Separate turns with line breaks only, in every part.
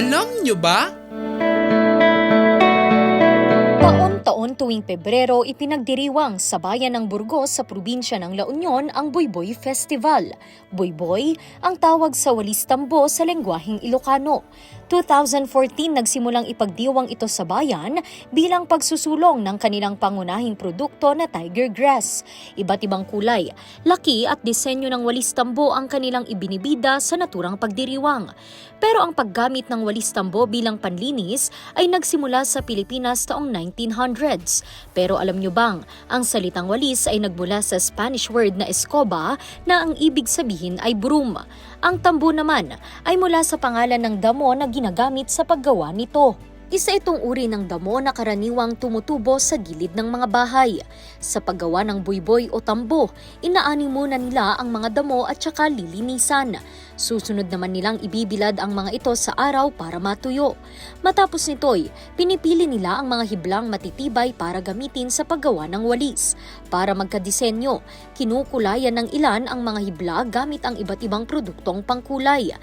Alam nyo ba?
Taon-taon tuwing Pebrero ipinagdiriwang sa bayan ng Burgos sa probinsya ng La Union ang Boyboy Festival. Boyboy ang tawag sa walis tambo sa lengguaheng Ilocano. 2014 nagsimulang ipagdiwang ito sa bayan bilang pagsusulong ng kanilang pangunahing produkto na tiger grass. Iba't ibang kulay, laki at disenyo ng walis tambo ang kanilang ibinibida sa naturang pagdiriwang. Pero ang paggamit ng walis tambo bilang panlinis ay nagsimula sa Pilipinas taong 1900s. Pero alam nyo bang, ang salitang walis ay nagmula sa Spanish word na escoba na ang ibig sabihin ay broom. Ang tambo naman ay mula sa pangalan ng damo na ginagamit sa paggawa nito. Isa itong uri ng damo na karaniwang tumutubo sa gilid ng mga bahay. Sa paggawa ng buyboy o tambo, inaani muna nila ang mga damo at saka lilinisan. Susunod naman nilang ibibilad ang mga ito sa araw para matuyo. Matapos nito'y, pinipili nila ang mga hiblang matitibay para gamitin sa paggawa ng walis. Para magkadisenyo, kinukulayan ng ilan ang mga hibla gamit ang iba't ibang produktong pangkulay.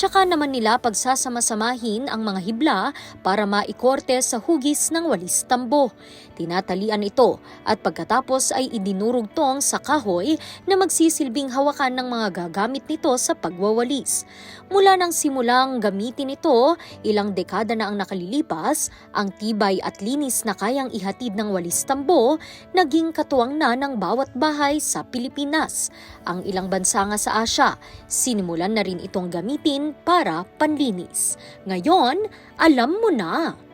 Tsaka naman nila pagsasama-samahin ang mga hibla para maikorte sa hugis ng walis tambo. Tinatalian ito at pagkatapos ay idinurugtong sa kahoy na magsisilbing hawakan ng mga gagamit nito sa pagwawalis. Mula nang simulang gamitin ito, ilang dekada na ang nakalilipas, ang tibay at linis na kayang ihatid ng walis tambo naging katuwang na ng bawat bahay sa Pilipinas. Ang ilang bansa nga sa Asya, sinimulan na rin itong gamitin para panlinis. Ngayon, alam mo na! Wow